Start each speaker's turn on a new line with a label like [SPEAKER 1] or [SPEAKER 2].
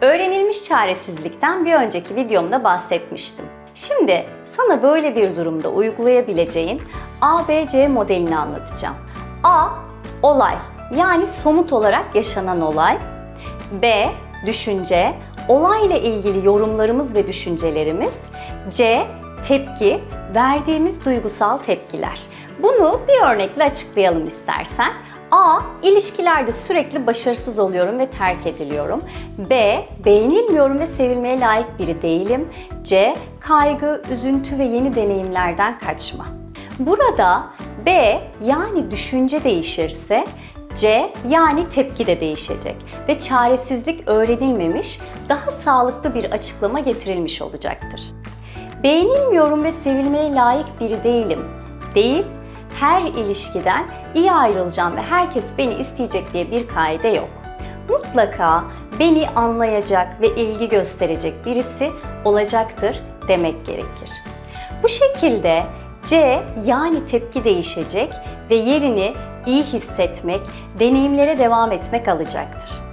[SPEAKER 1] Öğrenilmiş çaresizlikten bir önceki videomda bahsetmiştim. Şimdi sana böyle bir durumda uygulayabileceğin ABC modelini anlatacağım. A. Olay yani somut olarak yaşanan olay. B. Düşünce, olayla ilgili yorumlarımız ve düşüncelerimiz. C. Tepki, verdiğimiz duygusal tepkiler. Bunu bir örnekle açıklayalım istersen. A. İlişkilerde sürekli başarısız oluyorum ve terk ediliyorum. B. Beğenilmiyorum ve sevilmeye layık biri değilim. C. Kaygı, üzüntü ve yeni deneyimlerden kaçma. Burada B yani düşünce değişirse C yani tepki de değişecek ve çaresizlik öğrenilmemiş, daha sağlıklı bir açıklama getirilmiş olacaktır. Beğenilmiyorum ve sevilmeye layık biri değilim. Değil, her ilişkiden iyi ayrılacağım ve herkes beni isteyecek diye bir kaide yok. Mutlaka beni anlayacak ve ilgi gösterecek birisi olacaktır demek gerekir. Bu şekilde C yani tepki değişecek ve yerini iyi hissetmek, deneyimlere devam etmek alacaktır.